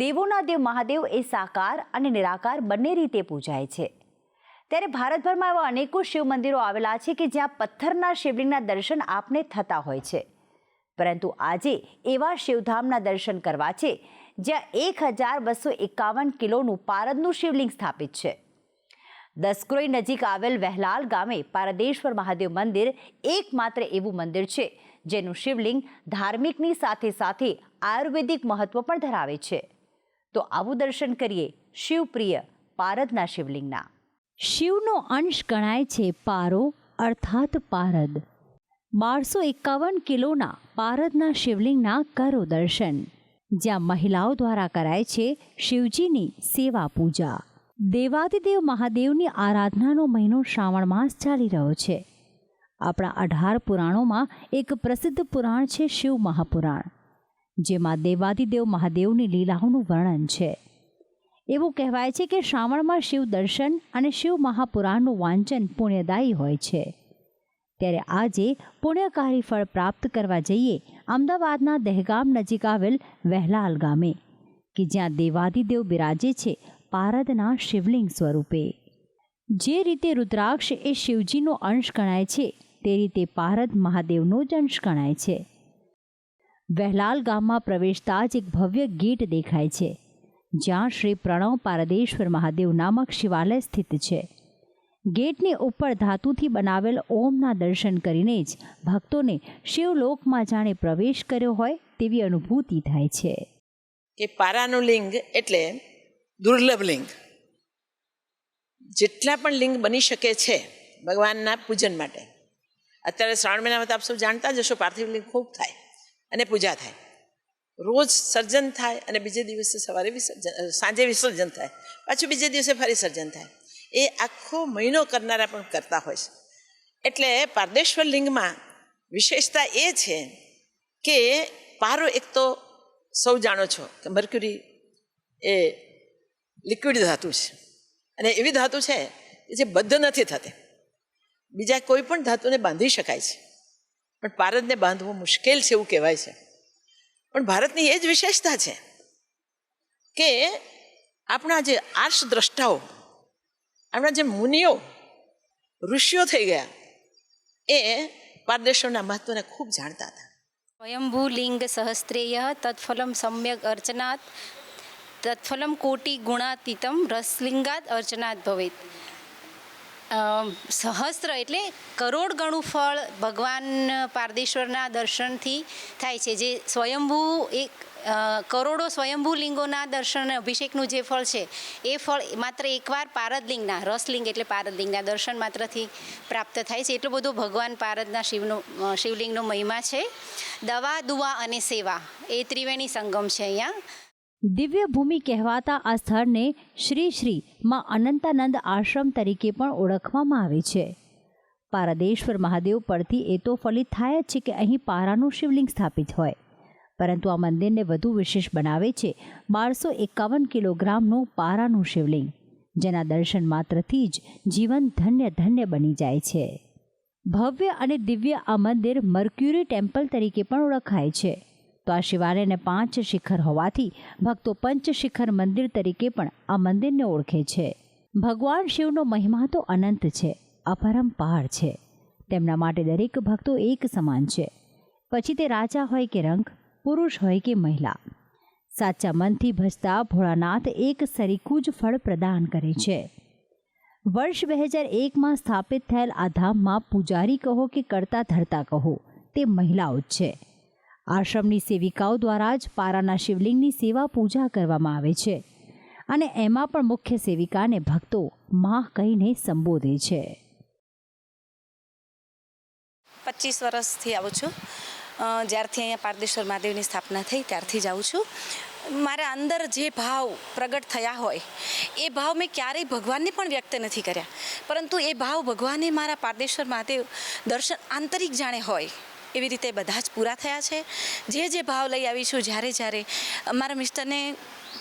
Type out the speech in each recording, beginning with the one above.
દેવોના દેવ મહાદેવ એ સાકાર અને નિરાકાર બંને રીતે પૂજાય છે. ત્યારે ભારતભરમાં એવા અનેકો શિવ મંદિરો આવેલા છે કે જ્યાં પથ્થરના શિવલિંગના દર્શન આપને થતા હોય છે. પરંતુ આજે એવા શિવધામના દર્શન કરવા છે, જ્યાં એક હજાર બસો એકાવન કિલોનું પારદનું શિવલિંગ સ્થાપિત છે. દસક્રોઈ નજીક આવેલ વહેલાલ ગામે પારદેશ્વર મહાદેવ મંદિર એકમાત્ર એવું મંદિર છે, જેનું શિવલિંગ ધાર્મિકની સાથે સાથે આયુર્વેદિક મહત્વ પણ ધરાવે છે. તો આવું દર્શન કરીએ શિવપ્રિય પારદના શિવલિંગના. શિવનો અંશ ગણાય છે પારો, અર્થાત પારદ. બારસો એકાવન કિલોના પારદના શિવલિંગના કરો દર્શન, જ્યાં મહિલાઓ દ્વારા કરાય છે શિવજીની સેવા પૂજા દેવાદિદેવ મહાદેવની આરાધનાનો મહિનો શ્રાવણ માસ ચાલી રહ્યો છે. આપણા અઢાર પુરાણોમાં એક પ્રસિદ્ધ પુરાણ છે શિવ મહાપુરાણ. જેમાં દેવાદિદેવ મહાદેવની લીલાઓનું વર્ણન છે. એવું કહેવાય છે કે શ્રાવણમાં શિવ દર્શન અને શિવ મહાપુરાણનું વાંચન પુણ્યદાયી હોય છે. ત્યારે આજે પુણ્યકારી ફળ પ્રાપ્ત કરવા જઈએ અમદાવાદના દહેગામ નજીક આવેલ વહેલાલ ગામે, કે જ્યાં દેવાદિદેવ બિરાજે છે પારદના શિવલિંગ સ્વરૂપે. જે રીતે રુદ્રાક્ષ એ શિવજીનો અંશ ગણાય છે, તે રીતે પારદ મહાદેવનો જ અંશ ગણાય છે. વહેલાલ ગામમાં પ્રવેશતા જ એક ભવ્ય ગેટ દેખાય છે, જ્યાં શ્રી પ્રણવ પારદેશ્વર મહાદેવ નામક શિવાલય સ્થિત છે. ગેટની ઉપર ધાતુથી બનાવેલ ઓમના દર્શન કરીને જ ભક્તોને શિવલોકમાં જાણે પ્રવેશ કર્યો હોય તેવી અનુભૂતિ થાય છે. કે પારાનું લિંગ એટલે દુર્લભ લિંગ. જેટલા પણ લિંગ બની શકે છે ભગવાનના પૂજન માટે. અત્યારે શ્રાવણ મહિનામાં તો આપ સૌ જાણતા જ હશો, પાર્થિવ લિંગ ખૂબ થાય. અને પૂજા થાય. રોજ સર્જન થાય અને બીજે દિવસે સવારે વિસર્જન સાંજે વિસર્જન થાય. પાછું બીજે દિવસે ફરી સર્જન થાય. એ આખો મહિનો કરનારા પણ કરતા હોય છે. એટલે પારદેશ્વર લિંગમાં વિશેષતા એ છે કે પારો એક તો સૌ જાણો છો કે મર્ક્યુરી એ લિક્વિડ ધાતુ છે. અને એવી ધાતુ છે કે જે બદ્ધ નથી થતી. બીજા કોઈ પણ ધાતુને બાંધી શકાય છે. પણ ભારતને બાંધવું મુશ્કેલ છે એવું કહેવાય છે. પણ ભારતની એ જ વિશેષતા છે કે આપણા જે આર્ષ દ્રષ્ટાઓ આપણા જે મુનિઓ, ઋષિઓ થઈ ગયા એ પારદેશોના મહત્વને ખૂબ જાણતા હતા. સ્વયંભૂ લિંગ સહસ્ત્રેય તત્ફલમ સમ્યક અર્ચનાત, તત્ફલમ કોટી ગુણાતીતમ રસલિંગાત અર્ચનાત ભવેત. સહસ્ત્ર એટલે કરોડ ગણું ફળ ભગવાન પારદેશ્વરના દર્શનથી થાય છે. જે સ્વયંભૂ એક કરોડો સ્વયંભૂ લિંગોના દર્શન અને અભિષેકનું જે ફળ છે, એ ફળ માત્ર એકવાર પારદલિંગના, રસલિંગ એટલે પારદલિંગના દર્શન માત્રથી પ્રાપ્ત થાય છે. એટલો બધો ભગવાન પારદના શિવનો શિવલિંગનો મહિમા છે. દવા, દુવા અને સેવા, એ ત્રિવેણી સંગમ છે અહીંયા. દિવ્ય ભૂમિ કહેવાતા આ સ્થળને શ્રી શ્રી માં અનંતાનંદ આશ્રમ તરીકે પણ ઓળખવામાં આવે છે. પારાદેશ્વર મહાદેવ પરથી એ તો ફલિત થાય જ છે કે અહીં પારાનું શિવલિંગ સ્થાપિત હોય. પરંતુ આ મંદિરને વધુ વિશેષ બનાવે છે બારસો એકાવન કિલોગ્રામનું પારાનું શિવલિંગ, જેના દર્શન માત્રથી જ જીવન ધન્ય ધન્ય બની જાય છે. ભવ્ય અને દિવ્ય આ મંદિર મર્ક્યુરી ટેમ્પલ તરીકે પણ ઓળખાય છે. તો આ શિવાલયને પાંચ શિખર હોવાથી ભક્તો પંચશિખર મંદિર તરીકે પણ આ મંદિરને ઓળખે છે. ભગવાન શિવનો મહિમા તો અનંત છે અપરંપાર છે. તેમના માટે દરેક ભક્તો એક સમાન છે. પછી તે રાજા હોય કે રંગ, પુરુષ હોય કે મહિલા. સાચા મનથી ભજતા ભોળાનાથ એક સરીકું જ ફળ પ્રદાન કરે છે. વર્ષ બે હજાર એકમાં સ્થાપિત થયેલ આ ધામમાં પૂજારી કહો કે કરતા ધરતા કહો, તે મહિલાઓ જ છે. આશ્રમની સેવિકાઓ દ્વારા જ પારાના શિવલિંગની સેવા પૂજા કરવામાં આવે છે. અને એમાં પણ મુખ્ય સેવિકાને ભક્તો માં કહીને સંબોધે છે. પચીસ વર્ષથી આવું છું. જ્યારથી અહીંયા પારદેશ્વર મહાદેવની સ્થાપના થઈ ત્યારથી જ આવું છું. મારા અંદર જે ભાવ પ્રગટ થયા હોય, એ ભાવ મેં ક્યારેય ભગવાનને પણ વ્યક્ત નથી કર્યા. પરંતુ એ ભાવ ભગવાને મારા પારદેશ્વર મહાદેવ દર્શન આંતરિક જાણે હોય એવી રીતે બધા જ પૂરા થયા છે. જે જે ભાવ લઈ આવી છું જ્યારે જ્યારે મારા મિસ્ટરને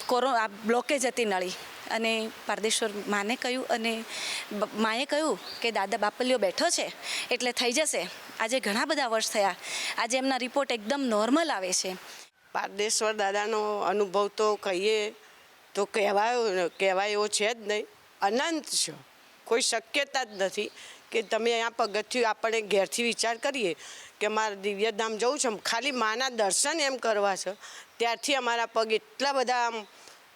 કોરો, આ બ્લોકેજ હતી નળી અને પારદેશ્વર માને કહ્યું અને માએ કહ્યું કે દાદા બાપલીઓ બેઠો છે, એટલે થઈ જશે. આજે ઘણા બધા વર્ષ થયા. આજે એમના રિપોર્ટ એકદમ નોર્મલ આવે છે. પારદેશ્વર દાદાનો અનુભવ તો કહીએ તો કહેવાયો, કહેવાય એવો છે જ નહીં. અનંત છે. કોઈ શક્યતા જ નથી. કે તમે અહીંયા પગથિયું આપણે ઘેરથી વિચાર કરીએ કે મારે દિવ્યધામ જવું છે ખાલી માના દર્શન એમ કરવા છે. ત્યારથી અમારા પગ એટલા બધા આમ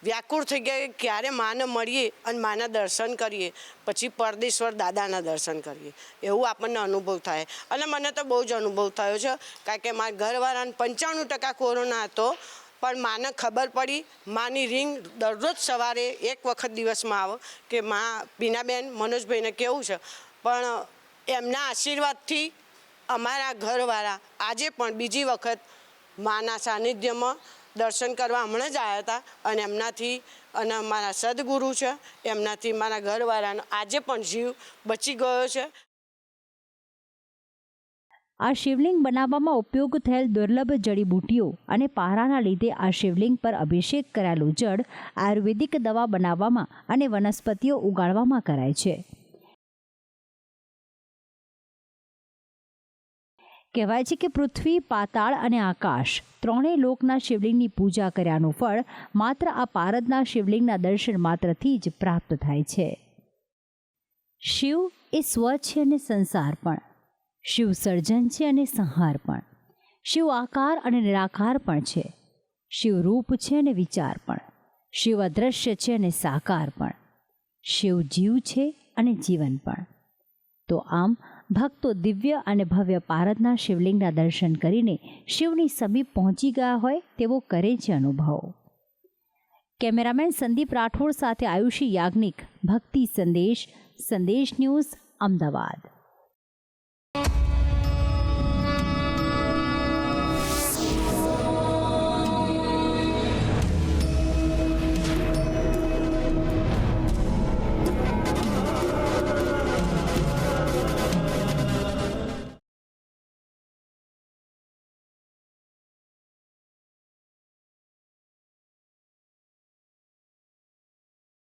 વ્યાકુળ થઈ ગયા કે ક્યારે માને મળીએ અને માના દર્શન કરીએ, પછી પરદેશ્વર દાદાના દર્શન કરીએ. એવું આપણને અનુભવ થાય. અને મને તો બહુ જ અનુભવ થયો છે, કારણ કે મારા ઘરવાળાને પંચાણું ટકા કોરોના હતો, પણ માને ખબર પડી, માની રિંગ દરરોજ સવારે એક વખત દિવસમાં આવો કે મા બીનાબેન મનોજભાઈને કેવું છે પણ એમના આશીર્વાદથી અમારા ઘરવાળા આજે પણ બીજી વખત માના સાનિધ્યમાં દર્શન કરવા હમણાં જ આવ્યા હતા અને એમનાથી અને મારા સદગુરુ છે, એમનાથી મારા ઘરવાળાનો આજે પણ જીવ બચી ગયો છે. આ શિવલિંગ બનાવવામાં ઉપયોગ થયેલ દુર્લભ જડીબૂટીઓ અને પારાના લીધે આ શિવલિંગ પર અભિષેક કરાયેલું જળ આયુર્વેદિક દવા બનાવવામાં અને વનસ્પતિઓ ઉગાડવામાં કરાય છે. કહેવાય છે કે પૃથ્વી, પાતાળ અને આકાશ ત્રણેય લોકના શિવલિંગની પૂજા કર્યાનું ફળ માત્ર આ પારદના શિવલિંગના દર્શન માત્રથી જ પ્રાપ્ત થાય છે. શિવ એ સ્વ છે અને સંસાર પણ. શિવ સર્જન છે અને સંહાર પણ. શિવ આકાર અને નિરાકાર પણ છે. શિવ રૂપ છે અને વિચાર પણ. શિવ અદ્રશ્ય છે અને સાકાર પણ. શિવ જીવ છે અને જીવન પણ. તો આમ ભક્તો દિવ્ય અને ભવ્ય પારદના શિવલિંગના દર્શન કરીને શિવની સમીપ પહોંચી ગયા હોય તેવો કરે છે અનુભવ. કેમેરામેન સંદીપ રાઠોડ સાથે આયુષી યાજ્ઞિક, ભક્તિ સંદેશ સંદેશ ન્યૂઝ, અમદાવાદ.